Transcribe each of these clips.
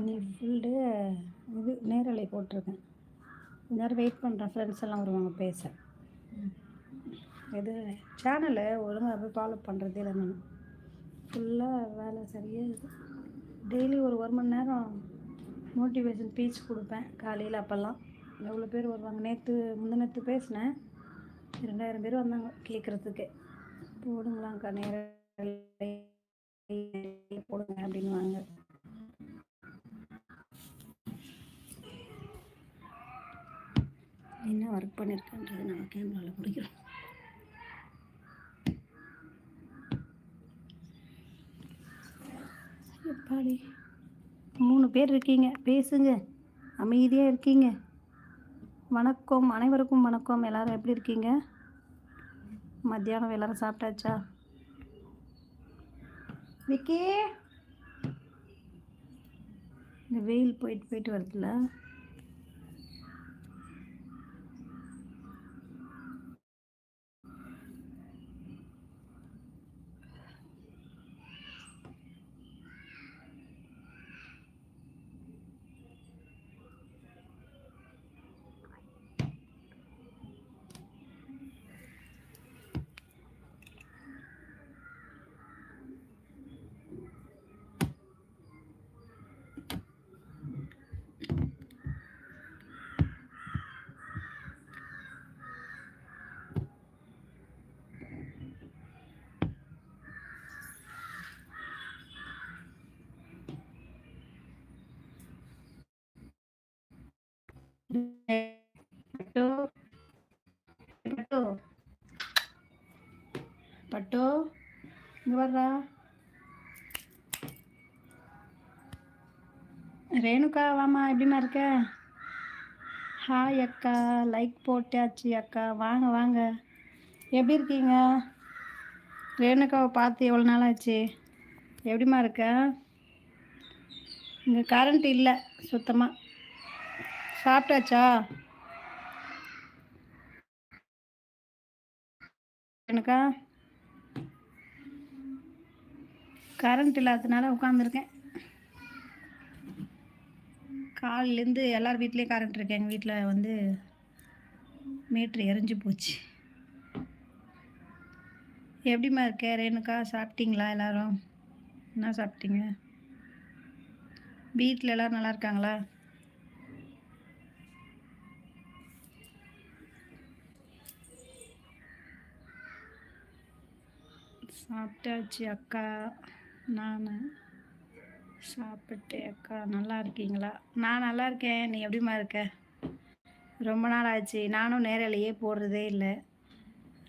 இன்னைக்கு full day இது நேரலை போட்டிருக்கேன். கொஞ்ச நேரம் வெயிட் பண்ணுறேன் ஃப்ரெண்ட்ஸ் எல்லாம் வருவாங்க பேச. இது சேனலை ஒழுங்காக போய் ஃபாலோ பண்ணுறதே இல்லை நான் ஃபுல்லாக வேலை சரியாக இருக்குது டெய்லி ஒரு ஒரு மணி நேரம் மோட்டிவேஷன் ஸ்பீச் கொடுப்பேன் காலையில் அப்போல்லாம். எவ்வளோ பேர் வருவாங்க? நேற்று முந்தினத்து பேசினேன். ரெண்டாயிரம் பேர் வந்தாங்க கேட்குறதுக்கு போடுங்களாங்க்கா நேரம் போடுங்க அப்படின்னு வாங்க என்ன ஒர்க் பண்ணியிருக்கேன்றது நம்ம கேமராவில் பிடிக்கிறோம் எப்பாடி? மூணு பேர் இருக்கீங்க. பேசுங்க. அமைதியாக இருக்கீங்க. வணக்கம். அனைவருக்கும் வணக்கம். எல்லோரும் எப்படி இருக்கீங்க? மத்தியானம் எல்லோரும் சாப்பிட்டாச்சா? விக்கி! இந்த வெயில் போயிட்டு போயிட்டு வருதுல்ல? பட்டு பட்டு. பட்டு. இங்க வர்றா ரேணுகா வாமா எப்படிம்மா இருக்க? ஹாய் அக்கா லைக் போட்டாச்சு அக்கா. வாங்க வாங்க. எப்படி இருக்கீங்க? ரேணுகாவை பார்த்து எவ்வளோ நாள் ஆச்சு எப்படிம்மா இருக்க? இங்கே கரண்ட் இல்லை சுத்தமாக சாப்பிட்டாச்சா? எனக்கா? கரண்ட் இல்லாததுனால உட்காந்துருக்கேன் காலிலேருந்து எல்லார் வீட்லேயும் கரண்ட் இருக்கு. எங்கள் வீட்டில் வந்து மீட்ரு எரிஞ்சு போச்சு. எப்படிம்மா இருக்க? ரேணுக்கா சாப்பிட்டீங்களா எல்லாரும்? என்ன சாப்பிட்டீங்க? வீட்டில் எல்லோரும் நல்லா இருக்காங்களா? சாப்பிட்டாச்சு அக்கா. நான். சாப்பிட்டேன் அக்கா. நல்லா இருக்கீங்களா? நான் நல்லா இருக்கேன். நீ எப்படிம்மா இருக்க? ரொம்ப நாள் ஆச்சு. நானும் நேரலையே போடுறதே இல்லை.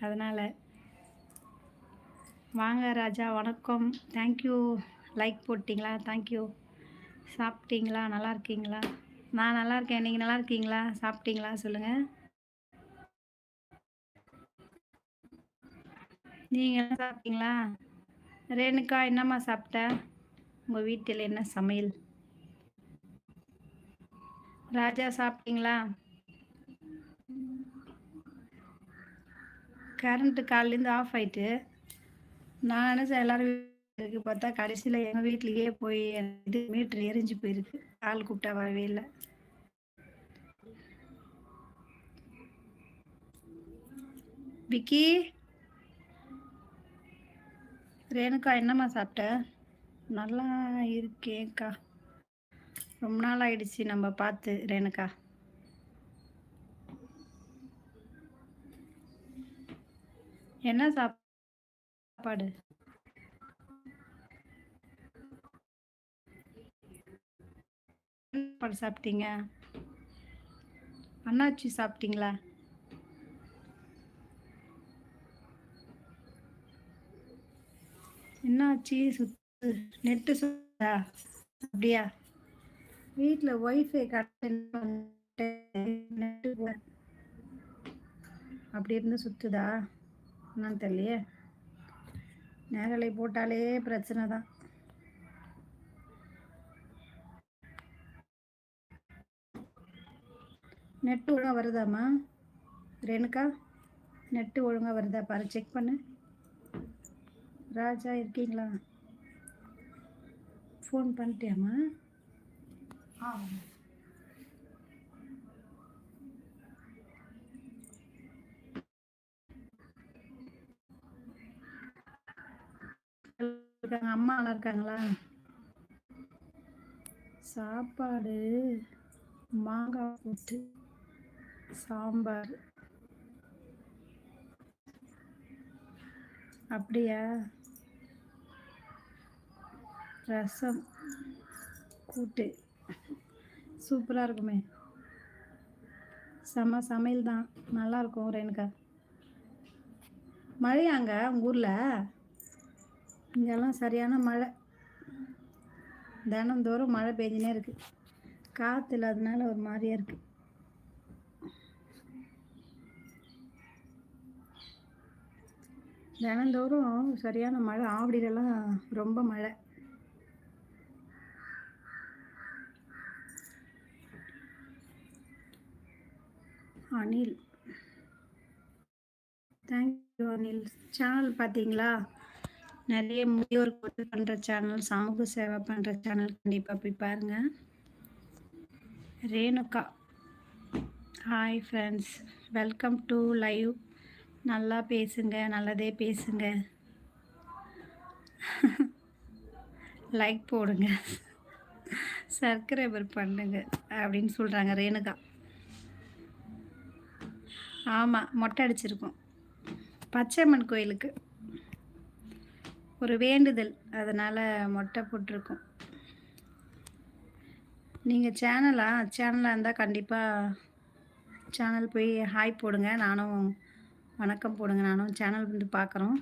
அதனால். வாங்க ராஜா. வணக்கம். தேங்க்யூ லைக் போட்டிங்களா? தேங்க்யூ சாப்பிட்டீங்களா? நல்லா இருக்கீங்களா? நான் நல்லா இருக்கேன். நீங்கள் நல்லா இருக்கீங்களா? சாப்பிட்டீங்களா? சொல்லுங்கள் நீங்கள் என்ன சாப்பிட்டீங்களா? ரேணுக்கா என்னம்மா சாப்பிட்ட? உங்கள் வீட்டில் என்ன சமையல்? ராஜா சாப்பிட்டீங்களா? கரண்ட்டு காலிலேருந்து ஆஃப் ஆயிட்டு நான் நினச்ச எல்லோரும் இருக்கு பார்த்தா கடைசியில் எங்கள் வீட்லேயே போய் இது மீட்ரு எரிஞ்சு போயிருக்கு. ஆள் கூப்பிட்டா வரவே இல்லை. விக்கி? ரேணுக்கா என்னம்மா சாப்பிட்ட? நல்லா இருக்கேக்கா ரொம்ப நாள் ஆயிடுச்சு நம்ம பார்த்து ரேணுக்கா என்ன சாப்பாடு? சாப்பாடு சாப்பிட்டீங்க? அண்ணாச்சி சாப்பிட்டீங்களா? என்னாச்சு? சுத்து நெட்டு சுத்தா? அப்படியா? வீட்டில் ஒய்ஃபை கட் நெட்டு அப்படி இருந்து சுத்துதா? என்னன்னு தெரியலையே. நேரலை போட்டாலே பிரச்சனை தான். நெட்டு ஒழுங்காக வருதாம்மா? ரேணுக்கா நெட்டு ஒழுங்காக வருதா? பாரு செக் பண்ணு. ராஜா இருக்கீங்களா? ஃபோன் பண்ணிட்டியாம்மா? இருக்காங்க அம்மா நல்லா இருக்காங்களா? சாப்பாடு மாங்காய் போட்டு சாம்பார். அப்படியா? ரசம். கூட்டு. சூப்பராக இருக்குமே. செம சமையல் தான். நல்லாயிருக்கும் ரேணுகா. மழையாங்க உங்கள் ஊரில்? இங்கெல்லாம் சரியான மழை. தினந்தோறும் மழை பெஞ்சினே இருக்குது காற்று இல்லாதனால ஒரு மாதிரியாக இருக்குது தினந்தோறும் சரியான மழை. ஆவடியிலலாம் ரொம்ப மழை. அனில். தேங்க்யூ அனில். சேனல் பார்த்தீங்களா? நிறைய முதியோர் கொண்டு பண்ணுற சேனல் சமூக சேவை பண்ணுற சேனல் கண்டிப்பாக போய் பாருங்கள் Renuka. Hi friends welcome to live நல்லா பேசுங்க நல்லதே பேசுங்க. லைக் போடுங்க. சப்ஸ்கிரைபர் பண்ணுங்க அப்படின்னு சொல்கிறாங்க ரேணுகா. ஆமாம் மொட்டை அடிச்சிருக்கோம். பச்சையம்மன் கோயிலுக்கு. ஒரு வேண்டுதல் அதனால் மொட்டை போட்டிருக்கோம். நீங்கள் சேனலா சேனலாக இருந்தால் கண்டிப்பாக சேனல் போய் ஹாய் போடுங்க. நானும் வணக்கம் போடுங்க. நானும் சேனல் வந்து பார்க்குறோம்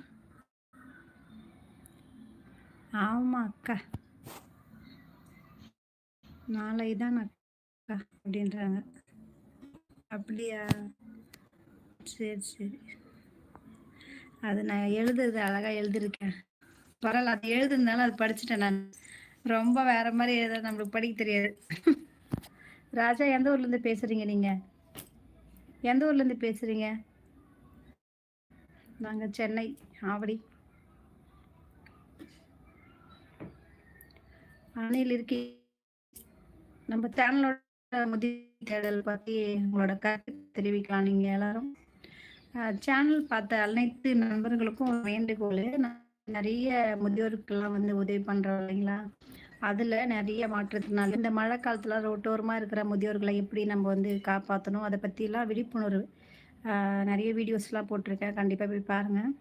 ஆமாம் அக்கா. நாளை தான் அக்கா அப்படின்றாங்க. அப்படியா? சரி சரி. அது நான் எழுதுறது அழகாக எழுதிருக்கேன் பரவாயில்ல அது எழுதுனாலும் அது படிச்சுட்டேன் நான். ரொம்ப வேற மாதிரி எழுத நம்மளுக்கு படிக்க தெரியாது. ராஜா எந்த ஊர்லேருந்து பேசுகிறீங்க நீங்கள் எந்த ஊர்லேருந்து பேசுகிறீங்க நாங்கள் சென்னை ஆவடி. அணையில் இருக்கி. நம்ம சேனலோட முதல் தேடல் பற்றி உங்களோட கருத்து தெரிவிக்கலாம் நீங்கள் எல்லாரும். சேனல் பார்த்த அனைத்து நண்பர்களுக்கும் வேண்டுகோள். நிறைய முதியோருக்கெல்லாம் வந்து உதவி பண்ணுறோம் இல்லைங்களா? அதில் நிறைய மாற்றத்தினால இந்த மழை காலத்தில் ரோட்டோரமாக இருக்கிற முதியோர்களை எப்படி நம்ம வந்து காப்பாற்றணும் அதை பற்றிலாம் விழிப்புணர்வு நிறைய வீடியோஸ்லாம் போட்டிருக்கேன். கண்டிப்பாக போய் பாருங்கள்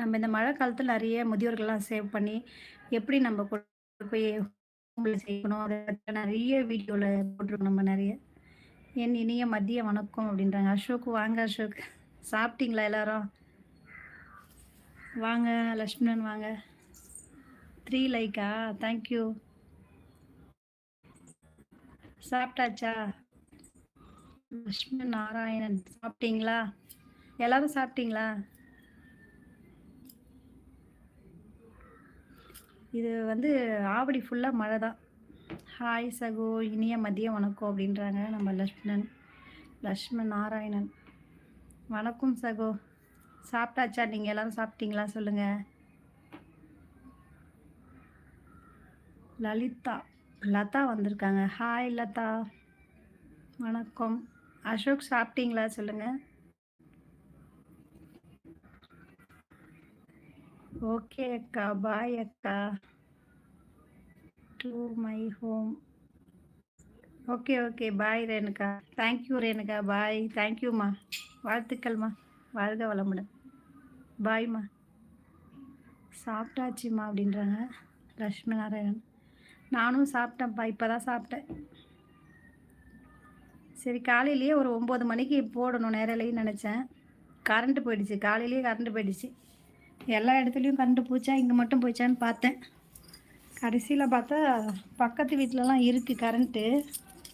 நம்ம இந்த மழை காலத்தில் நிறைய முதியோர்கள்லாம் சேவ் பண்ணி எப்படி நம்ம கொண்டு போய் ஹோமில் செய்யணும் அதை நிறைய வீடியோவில் போட்டிருக்கோம் நம்ம நிறைய. என் இனிய மதிய வணக்கம் அப்படின்றாங்க. அசோக் வாங்க அசோக். சாப்பிட்டீங்களா எல்லாரும்? வாங்க லக்ஷ்மணன் வாங்க. த்ரீ லைக்கா தேங்க்யூ சாப்பிட்டாச்சா? லக்ஷ்மண் நாராயணன் சாப்பிட்டீங்களா? எல்லாரும் சாப்பிட்டீங்களா? இது வந்து ஆவடி ஃபுல்லாக மழை தான் ஹாய் சகோ. இனிய மதியம் வணக்கம் அப்படின்றாங்க நம்ம லக்ஷ்மணன். லக்ஷ்மண் நாராயணன். வணக்கம் சகோ. சாப்பிட்டாச்சா? நீங்கள் எல்லோரும் சாப்பிட்டீங்களா? சொல்லுங்கள் லலிதா. லதா வந்திருக்காங்க. ஹாய் லதா. வணக்கம். அசோக் சாப்பிட்டீங்களா? சொல்லுங்கள் ஓகே அக்கா. பாய் அக்கா. To my home okay okay bye Renuka thank you Renuka bye தேங்க்யூம்மா வாழ்த்துக்கள்மா வாழ்க வளமுடன். பாய்மா சாப்பிட்டாச்சுமா அப்படின்றாங்க லக்ஷ்மி நாராயணன் நானும் சாப்பிட்டேன்ப்பா இப்போ தான் சாப்பிட்டேன். சரி காலையிலேயே ஒரு ஒம்பது மணிக்கு போடணும் நேரலையும் நினச்சேன். கரண்ட்டு போயிடுச்சு. காலையிலேயே கரண்ட்டு போயிடுச்சு. எல்லா இடத்துலையும் கரண்ட்டு போச்சா இங்கே மட்டும் போச்சான்னு பார்த்தேன். கடைசியில் பார்த்தா பக்கத்து வீட்டிலலாம் இருக்குது கரண்ட்டு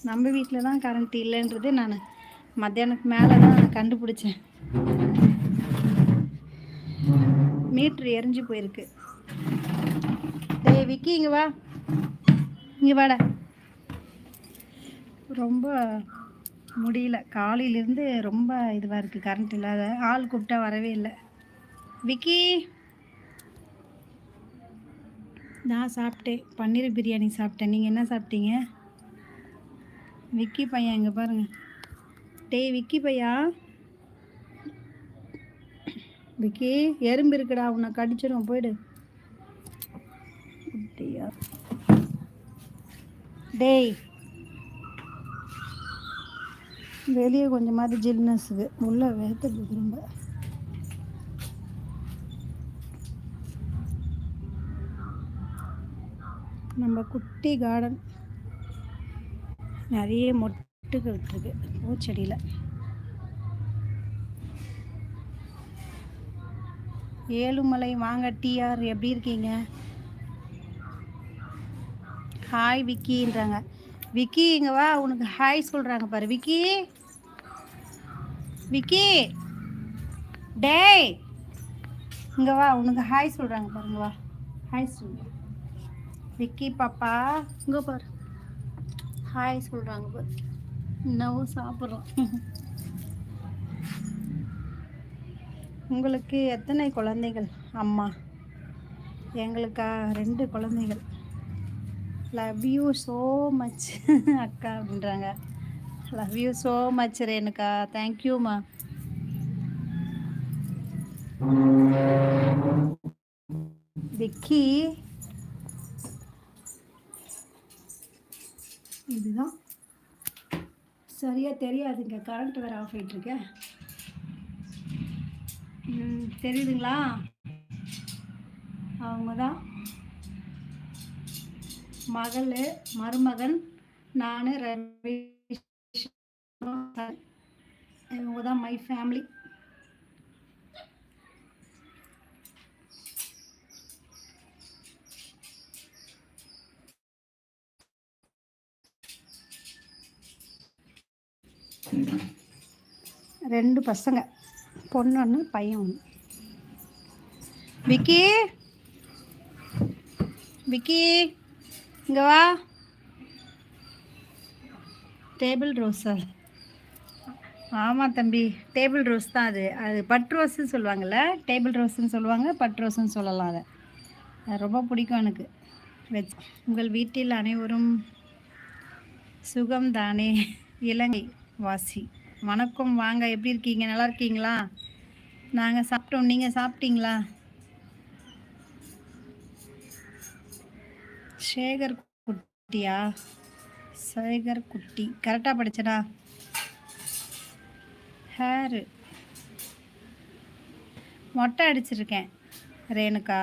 நம்ம வீட்டில் தான் கரண்ட் இல்லைன்றது நான் மத்தியானத்துக்கு மேலே தான் கண்டுபிடிச்சேன். மீட்ரு எரிஞ்சு போயிருக்கு. டேய் விக்கி இங்கே வா. இங்கே வாட. ரொம்ப முடியல. காலையிலேருந்து ரொம்ப இதுவாக இருக்குது கரண்ட் இல்லாத. ஆள் கூப்பிட்டா வரவே இல்லை. விக்கி. நான் சாப்பிட்டேன். பன்னீர் பிரியாணி சாப்பிட்டேன். நீங்கள் என்ன சாப்பிட்டீங்க? விக்கி பையன் இங்கே பாருங்கள் டேய் விக்கி பையா? விக்கி எறும்பு இருக்குடா. உன்னை கடிச்சிடும் போயிடு. அப்படியா? டேய். வெளியே கொஞ்சமாவது ஜில்னஸுக்கு உள்ளே வேத்துக்கு ரொம்ப நம்ம குட்டி கார்டன் நிறைய மொட்டுகள் இருக்கு. பூச்செடியில். ஏழுமலை வாங்க டிஆர் எப்படி இருக்கீங்க? ஹாய் விக்கின்றாங்க. விக்கி இங்கே வா உனக்கு ஹாய் சொல்கிறாங்க பாரு. விக்கி? விக்கி? டேய்! இங்கே வா உனக்கு ஹாய் சொல்கிறாங்க பாருங்க வா. ஹாய் சொல்லுங்க. விக்கி பாப்பா இங்க பாரு. ஹாய் சொல்றாங்க பாரு. இன்னமும் சாப்பிட்றோம். உங்களுக்கு எத்தனை குழந்தைகள் அம்மா? எங்களுக்கா ரெண்டு குழந்தைகள். லவ் யூ ஸோ மச் அக்கா அப்படின்றாங்க. Love you so much Renuka தேங்க்யூம்மா விக்கி இதுதான். சரியாக தெரியாதுங்க. கரண்ட் வேறு ஆஃப் ஆகிட்டுருக்க தெரியுதுங்களா? அவங்க தான் மகள் மருமகன் நான் ரவி இவங்க தான் மை ஃபேமிலி ரெண்டு பசங்க. பொண்ணு ஒன்று பையன் ஒன்று விக்கி. விக்கி இங்கே வா. டேபிள் ரோஸா ஆமாம் தம்பி டேபிள் ரோஸ் தான் அது. அது பட் ரோஸ்ன்னு சொல்லுவாங்கள்ல டேபிள் ரோஸ்ன்னு சொல்லுவாங்க பட் ரோஸ்ன்னு சொல்லலாம் அதை. அது ரொம்ப பிடிக்கும் எனக்கு. வெச் உங்கள் வீட்டில் அனைவரும் சுகம் தானே இலங்கை. வாசி. வணக்கம் வாங்க. எப்படி இருக்கீங்க? நல்லா இருக்கீங்களா? நாங்கள் சாப்பிட்டோம். நீங்கள் சாப்பிட்டீங்களா? சேகர் குட்டியா? சேகர் குட்டி. கரெக்டாக படிச்சடா? ஹேரு. மொட்டை அடிச்சிருக்கேன் ரேணுக்கா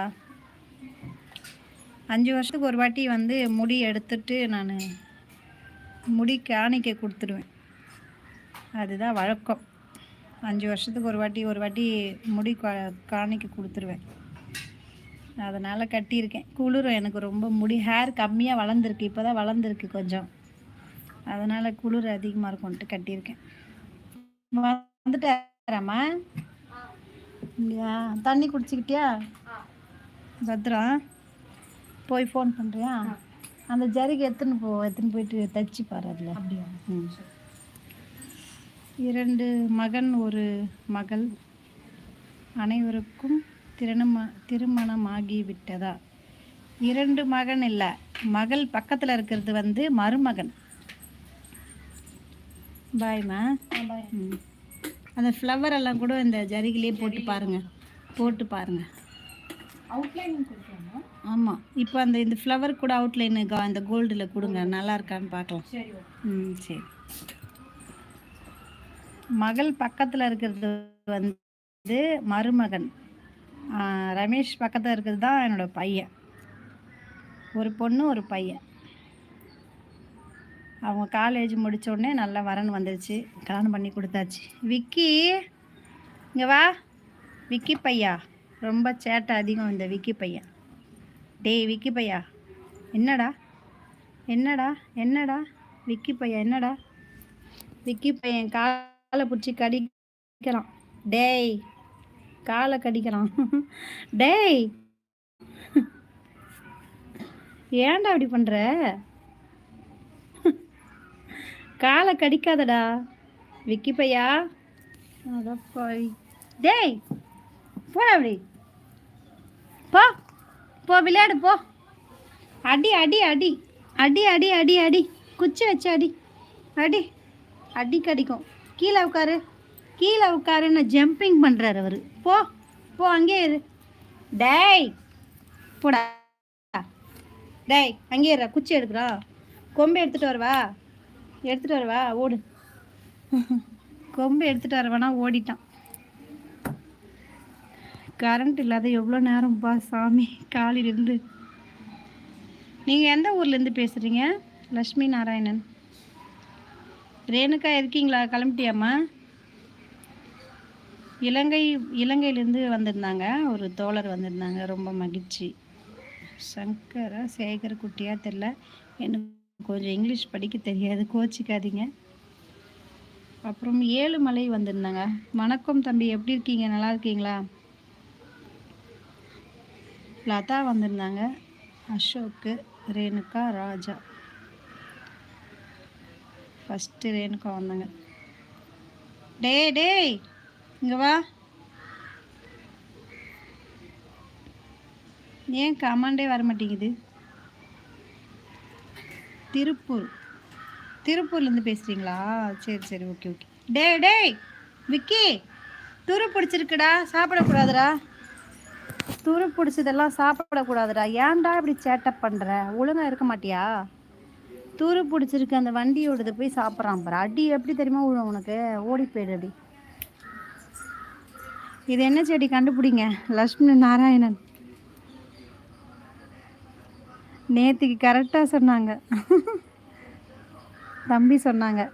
அஞ்சு வருஷத்துக்கு ஒரு வாட்டி வந்து முடி எடுத்துட்டு நான் முடி காணிக்க கொடுத்துடுவேன். அதுதான் வழக்கம். அஞ்சு வருஷத்துக்கு ஒரு வாட்டி ஒரு வாட்டி முடி காணிக்க கொடுத்துருவேன். அதனால் கட்டியிருக்கேன். குளிரும் எனக்கு ரொம்ப முடி ஹேர் கம்மியாக வளர்ந்துருக்கு. இப்போ தான் வளர்ந்துருக்கு கொஞ்சம். அதனால் குளிர் அதிகமாக இருக்கும்ன்ட்டு கட்டியிருக்கேன். வந்துட்டாராம்மா இல்லையா தண்ணி குடிச்சிக்கிட்டியா? பத்திரம் போய் ஃபோன் பண்ணுறியா அந்த ஜரிகை எத்தனை போ எத்தனை போயிட்டு தச்சு பாரு அதில். அப்படியா? ம். இரண்டு மகன் ஒரு மகள். அனைவருக்கும் திருமண திருமணமாகி விட்டதா இரண்டு மகன் இல்லை. மகள் பக்கத்தில் இருக்கிறது வந்து மருமகன். பாய்மா அந்த ஃப்ளவர் எல்லாம் கூட இந்த ஜரிகிலே போட்டு பாருங்கள் போட்டு பாருங்கள் அவுட்லைன் ஆமாம் இப்போ அந்த இந்த ஃப்ளவர் கூட அவுட்லைனு அந்த கோல்டில் கொடுங்க. நல்லா இருக்கான்னு பார்க்கலாம். ம் சரி. மகள் பக்கத்தில் இருக்கிறது வந்து மருமகன். ரமேஷ் பக்கத்தில் இருக்கிறது தான் என்னோட பையன். ஒரு பொண்ணு ஒரு பையன். அவங்க காலேஜ் முடிச்ச உடனே நல்ல வரன் வந்துருச்சு. கல்யாணம் பண்ணி கொடுத்தாச்சு. விக்கி இங்கே வா. விக்கி பையா ரொம்ப சேட்டை அதிகம் இந்த விக்கி பையன். டேய் விக்கி பையா என்னடா? என்னடா? என்னடா? விக்கி பையா என்னடா? விக்கி பையன் கா காலை பிடிச்சி கடிக்கிறான் டேய் காலை கடிக்கிறான் டேய். ஏன்டா அப்படி பண்ற? காலை கடிக்காதடா. விக்கி பையா? டேய் போடா அப்படி. போ போ விளையாடு போ. அடி அடி அடி. அடி அடி அடி அடி. குச்சி வச்சு அடி. அடி அடி கடிக்கும். கீழே உட்காரு. கீழே உட்காருன்னு ஜம்பிங் பண்ணுறாரு அவர். போ போ அங்கே இரு. டேய் போடா. டேய் அங்கே இருறா குச்சி எடுக்கிறா. கொம்பு எடுத்துகிட்டு வரவா. எடுத்துகிட்டு வரவா ஓடு. கொம்பு எடுத்துகிட்டு வரவானா ஓடிட்டான். கரண்ட் இல்லாத எவ்வளோ நேரம்ப்பா சாமி காலையிலேருந்து. நீங்கள் எந்த ஊர்லேருந்து பேசுகிறீங்க லக்ஷ்மி நாராயணன். ரேணுகா இருக்கீங்களா? கிளம்பிட்டியாம்மா? இலங்கை இலங்கையிலேருந்து வந்திருந்தாங்க. ஒரு தோழர் வந்திருந்தாங்க. ரொம்ப மகிழ்ச்சி. சங்கரா சேகர் குட்டியா தெரில. எனக்கு கொஞ்சம் இங்கிலீஷ் படிக்க தெரியாது. கோச்சிக்காதீங்க. அப்புறம் ஏழுமலை வந்திருந்தாங்க. வணக்கம் தம்பி எப்படி இருக்கீங்க? நல்லா இருக்கீங்களா? லதா வந்திருந்தாங்க. அசோக்கு ரேணுகா ராஜா. ஃபஸ்ட்டு ரேணுகா வந்தாங்க டே டேய் இங்கே வா. ஏன் கமாண்டே வர மாட்டேங்குது திருப்பூர். திருப்பூர்லேருந்து பேசுகிறீங்களா சரி சரி ஓகே ஓகே டே டேய் விக்கி துரு பிடிச்சிருக்குடா சாப்பிடக்கூடாதுடா. துரு பிடிச்சதெல்லாம் சாப்பிடக்கூடாதுடா. ஏன்டா இப்படி சேட்டப் பண்ணுற ஒழுங்காக இருக்க மாட்டியா? துரு பிடிச்சிருக்கு அந்த வண்டியோடது போய் சாப்பிட்றான் பாரு. அடி எப்படி தெரியுமா விழும் உனக்கு? ஓடி போயிடு அடி. இது என்ன செடி? கண்டுபிடிங்க. லக்ஷ்மி நாராயணன். நேற்றுக்கு கரெக்டாக சொன்னாங்க. தம்பி சொன்னாங்க.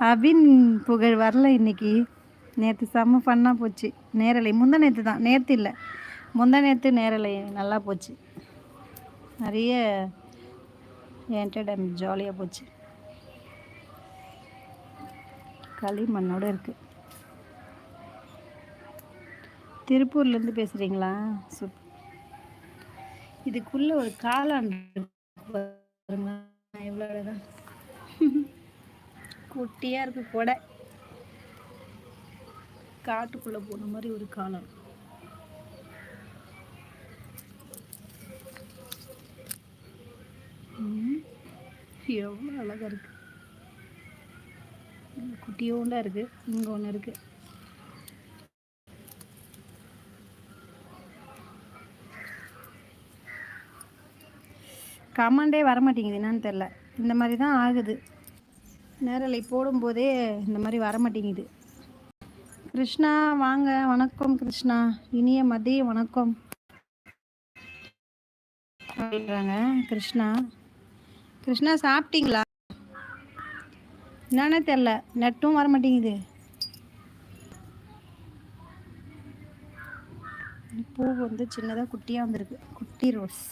அபின் புகழ் வரல இன்னைக்கு. நேற்று செம்ம ஃபன்னாக போச்சு. நேரலை. முந்த நேற்று தான். நேற்று இல்லை. முந்த நேற்று நேரலை. நல்லா போச்சு. நிறைய என்டர்டைன்மெண்ட் ஜாலியாக போச்சு. களிமண்ணோட இருக்குது திருப்பூர்லேருந்து பேசுகிறீங்களா சுப். இதுக்குள்ளே ஒரு காளான் இருக்கு எவ்வளோ குட்டியாக இருக்குது கொடை. காட்டுக்குள்ளே போன மாதிரி ஒரு காளான். எவ்வளோ அழகாக இருக்கு. குட்டியோண்டா இருக்கு. இங்கே ஒன்று இருக்கு. கமெண்டே வர மாட்டேங்குது என்னன்னு தெரில இந்த மாதிரி தான் ஆகுது. நேரலை போடும்போதே இந்த மாதிரி வர மாட்டேங்குது கிருஷ்ணா வாங்க. வணக்கம் கிருஷ்ணா. இனிய மதிய வணக்கம். அப்படின்றாங்க. கிருஷ்ணா. கிருஷ்ணா சாப்பிட்டீங்களா? என்னன்னே தெரில நெட்டும் வர மாட்டேங்குது. பூ வந்து சின்னதாக குட்டியாக வந்திருக்கு. குட்டி ரோஸ்.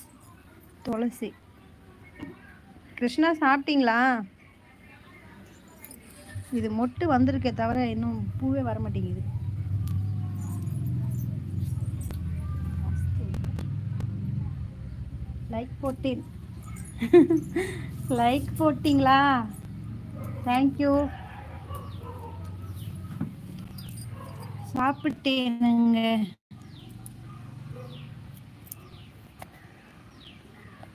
துளசி. கிருஷ்ணா சாப்பிட்டீங்களா? இது மொட்டு வந்திருக்கே தவிர இன்னும் பூவே வர மாட்டேங்குது. லைக் போட்டேன். லைக் போட்டிங்களா? தேங்க்யூ சாப்பிட்டேனுங்க.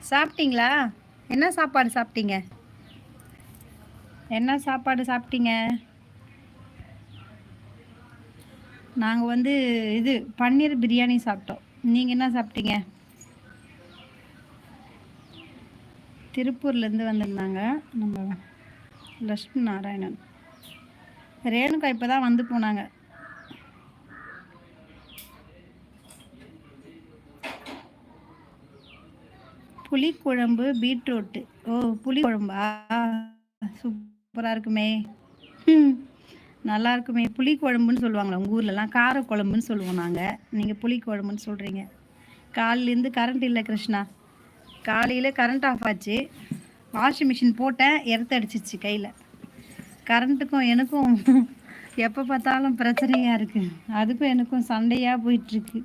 சாப்பிட்டீங்களா? என்ன சாப்பாடு சாப்பிட்டீங்க? என்ன சாப்பாடு சாப்பிட்டீங்க? நாங்கள் வந்து இது பன்னீர் பிரியாணி சாப்பிட்டோம். நீங்கள் என்ன சாப்பிட்டீங்க? திருப்பூர்லேருந்து வந்திருந்தாங்க நம்ம லக்ஷ்மி நாராயணன். ரேணுகா இப்போ தான் வந்து போனாங்க. புளிக்குழம்பு பீட்ரூட்டு. ஓ புளி குழம்பா சூப்பராக இருக்குமே நல்லா இருக்குமே. புளி குழம்புன்னு சொல்லுவாங்களா உங்கள் ஊர்லலாம் கார குழம்புன்னு சொல்லுவோம் நாங்கள் நீங்கள் புளி குழம்புன்னு சொல்கிறீங்க காலிலேருந்து கரண்ட் இல்லை கிருஷ்ணா. காலையில் கரண்ட் ஆஃப் ஆச்சு. வாஷிங் மிஷின் போட்டேன் எர்த்து அடிச்சிச்சு கையில். கரண்ட்டுக்கும் எனக்கும் எப்போ பார்த்தாலும் பிரச்சனையாக இருக்குது அதுக்கும் எனக்கும் சண்டையாக போயிட்டுருக்கு.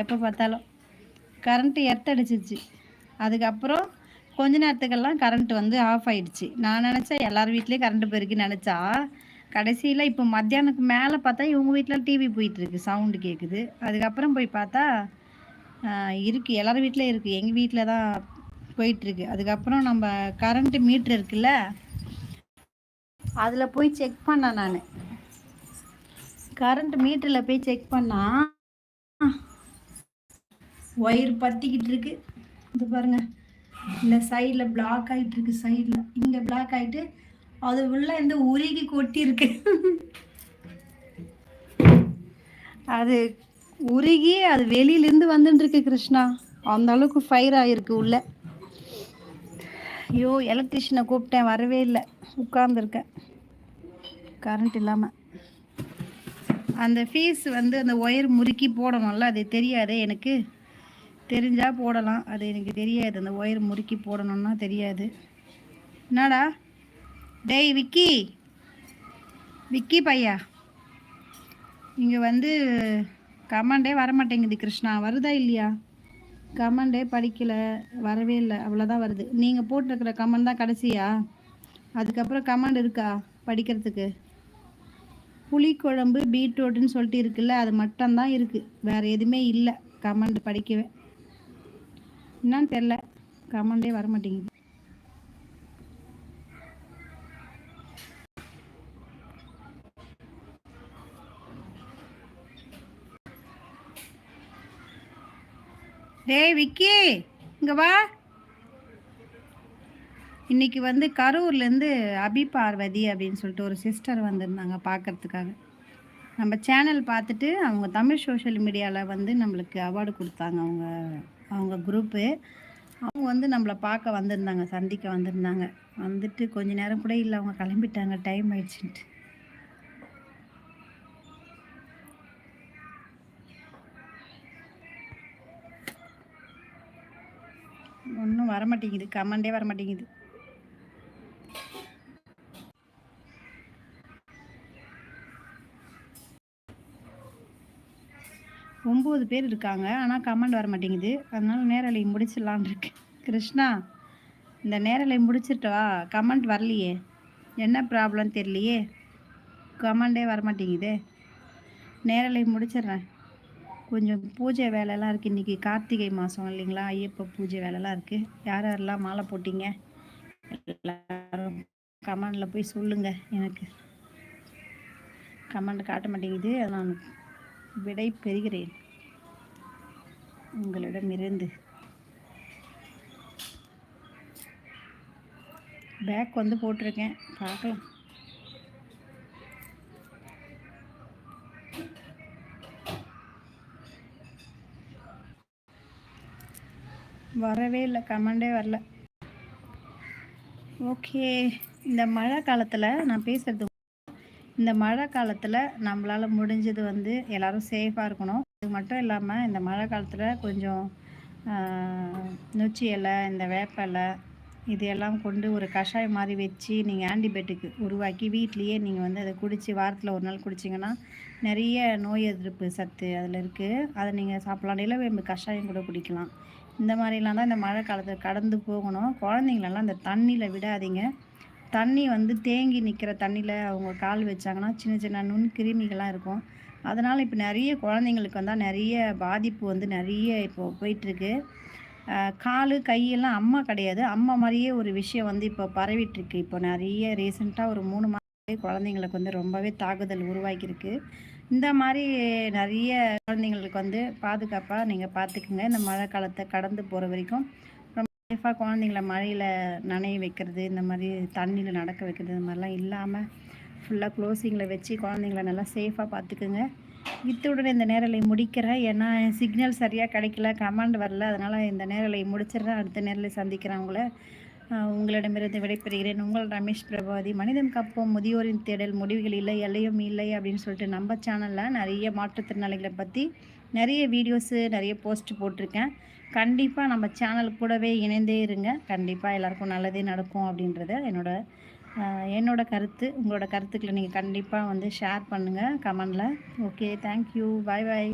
எப்போ பார்த்தாலும். கரண்ட்டு எர்த்தடிச்சிச்சு அதுக்கப்புறம் கொஞ்ச நேரத்துக்கெல்லாம் கரண்ட் வந்து ஆஃப் ஆயிடுச்சு. நான் நினச்சேன் எல்லார் வீட்லேயும் கரண்ட்டு போயிருக்குன்னு நினச்சா கடைசியில் இப்போ மத்தியானத்துக்கு மேலே பார்த்தா இவங்க வீட்டில் டிவி போயிட்டுருக்கு சவுண்டு கேட்குது அதுக்கப்புறம் போய் பார்த்தா இருக்குது எல்லாரும் வீட்டில் இருக்குது எங்கள் வீட்டில் தான் போயிட்டுருக்கு. அதுக்கப்புறம் நம்ம கரண்ட்டு மீட்ரு இருக்குல்ல அதில் போய் செக் பண்ணேன் நான். கரண்ட் மீட்டரில் போய் செக் பண்ணால் ஒயர் பற்றிக்கிட்டு இருக்கு. இது பாருங்க. இந்த சைடில் பிளாக் ஆகிட்டு இருக்கு சைடில் இங்கே பிளாக் ஆகிட்டு அது உள்ள இந்த உருகி கொட்டி இருக்கு அது உருகி அது வெளியிலேருந்து வந்துட்டு இருக்கு கிருஷ்ணா. அந்த அளவுக்கு ஃபயர் ஆகிருக்கு உள்ள. ஐயோ எலக்ட்ரிஷியனை கூப்பிட்டேன் வரவே இல்லை. உட்கார்ந்துருக்கேன். கரண்ட் இல்லாமல் அந்த ஃபீஸ் வந்து அந்த ஒயர் முறுக்கி போடணும்ல அது தெரியாதே எனக்கு. தெரிஞ்சால் போடலாம். அது எனக்கு தெரியாது. அந்த ஒயர் முறுக்கி போடணும்னா தெரியாது. என்னடா? டேய் விக்கி. விக்கி பையா. இங்கே வந்து கமாண்டே வரமாட்டேங்குது கிருஷ்ணா. வருதா இல்லையா? கமெண்டே படிக்கலை வரவே இல்லை. அவ்வளோதான் வருது. நீங்கள் போட்டிருக்கிற கமெண்ட் தான் கடைசியா? அதுக்கப்புறம் கமெண்ட் இருக்கா படிக்கிறதுக்கு? புளிக்குழம்பு பீட்ரூட்டுன்னு சொல்லிட்டு இருக்குல்ல அது மட்டும்தான் இருக்குது வேறு எதுவுமே இல்லை. கமெண்ட் படிக்கவே. என்னன்னு தெரில கமெண்டே வர டேய் விக்கி இங்கே வா. இன்றைக்கி வந்து கரூர்லேருந்து அபி பார்வதி அப்படின்னு சொல்லிட்டு ஒரு சிஸ்டர் வந்திருந்தாங்க பார்க்குறதுக்காக. நம்ம சேனல் பார்த்துட்டு அவங்க தமிழ் சோஷியல் மீடியாவில் வந்து நம்மளுக்கு அவார்டு கொடுத்தாங்க அவங்க அவங்க குரூப்பு அவங்க வந்து நம்மளை பார்க்க வந்திருந்தாங்க சந்திக்க வந்திருந்தாங்க. வந்துட்டு கொஞ்ச நேரம் கூட இல்லை அவங்க கிளம்பிட்டாங்க. டைம் ஆயிடுச்சுன்ட்டு. ஒன்றும் வரமாட்டேங்குது. கமெண்டே வரமாட்டேங்குது. ஒம்பது பேர் இருக்காங்க. ஆனால் கமெண்ட் வர மாட்டேங்குது அதனால நேரலை முடிச்சிடலான் இருக்கு. கிருஷ்ணா இந்த நேரலை முடிச்சிட்டவா கமெண்ட் வரலையே. என்ன ப்ராப்ளம் தெரியலையே. கமெண்டே வர மாட்டேங்குதே நேரலை முடிச்சிடுறேன். கொஞ்சம் பூஜை வேலைலாம் இருக்குது இன்றைக்கி கார்த்திகை மாதம் இல்லைங்களா? ஐயப்ப பூஜை வேலைலாம் இருக்குது யார் யாரெல்லாம் மாலை போட்டிங்க? எல்லாரும் கமெண்டில் போய் சொல்லுங்கள் எனக்கு. கமெண்ட் காட்ட மாட்டேங்குது. நான் விடை பெறுகிறேன். உங்களிடமிருந்து பேக் வந்து போட்டிருக்கேன். பார்க்கலாம். வரவே இல்லை கமெண்டே வரல. ஓகே இந்த மழை காலத்தில் நான் பேசுகிறது இந்த மழை காலத்தில் நம்மளால் முடிஞ்சது வந்து எல்லோரும் சேஃபாக இருக்கணும். அது மட்டும் இல்லாமல் இந்த மழை காலத்தில் கொஞ்சம் நொச்சி இலை இந்த வேப்ப இலை இது எல்லாம் கொண்டு ஒரு கஷாயம் மாதிரி வச்சு நீங்கள் ஆன்டிபயோட்டிக் உருவாக்கி வீட்லேயே நீங்கள் வந்து அதை குடித்து வாரத்தில் ஒரு நாள் குடிச்சிங்கன்னா நிறைய நோய் எதிர்ப்பு சத்து அதில் இருக்குது அதை நீங்கள் சாப்பிட்லாம். நிலவேம்பு கஷாயம் கூட குடிக்கலாம். இந்த மாதிரிலாம் தான் இந்த மழை காலத்தில் கடந்து போகணும். குழந்தைங்களெல்லாம் இந்த தண்ணியில் விடாதீங்க. தண்ணி வந்து தேங்கி நிற்கிற தண்ணியில் அவங்க கால் வச்சாங்கன்னா சின்ன சின்ன நுண் கிருமிகள்லாம் இருக்கும். அதனால் இப்போ நிறைய குழந்தைங்களுக்கு வந்தால் நிறைய பாதிப்பு வந்து நிறைய இப்போது போயிட்டுருக்கு. கால் கையெல்லாம் அம்மா கிடையாது. அம்மா மாதிரியே ஒரு விஷயம் வந்து இப்போ பரவிட்டுருக்கு. இப்போ நிறைய ரீசெண்டாக ஒரு மூணு மாதம் குழந்தைங்களுக்கு வந்து ரொம்பவே தாக்குதல் உருவாக்கியிருக்கு இந்த மாதிரி நிறைய குழந்தைங்களுக்கு வந்து பாதுகாப்பாக நீங்கள் பார்த்துக்குங்க இந்த மழை காலத்தை கடந்து போகிற வரைக்கும் ரொம்ப சேஃபாக குழந்தைங்கள மழையில் நனைய வைக்கிறது இந்த மாதிரி தண்ணியில் நடக்க வைக்கிறது இந்த மாதிரிலாம் இல்லாமல் ஃபுல்லாக க்ளோசிங்கில் வச்சு குழந்தைங்கள நல்லா சேஃபாக பார்த்துக்குங்க இத்துடன் இந்த நேரலை முடிக்கிறேன். ஏன்னா சிக்னல் சரியாக கிடைக்கல கமாண்ட் வரல. அதனால் இந்த நேரலை முடிச்சிடுறேன். அடுத்த நேரலை சந்திக்கிறேன் உங்களை. உங்களிடமிருந்து விடைபெறுகிறேன். உங்கள் ரமேஷ் பிரபாதி மனிதன் கப்போம் முதியோரின் தேடல் முடிவுகள் இல்லை எல்லையும் இல்லை அப்படின்னு சொல்லிட்டு நம்ம சேனலில் நிறைய மாற்றுத்திறனாளிகளை பற்றி நிறைய வீடியோஸு நிறைய போஸ்ட் போட்டிருக்கேன். கண்டிப்பாக நம்ம சேனல் கூடவே இணைந்தே இருங்க. கண்டிப்பாக எல்லாருக்கும் நல்லதே நடக்கும் அப்படின்றத என்னோட என்னோட கருத்து. உங்களோட கருத்துக்களை நீங்கள் கண்டிப்பாக வந்து ஷேர் பண்ணுங்கள் கமெண்டில் ஓகே தேங்க்யூ பாய் பாய்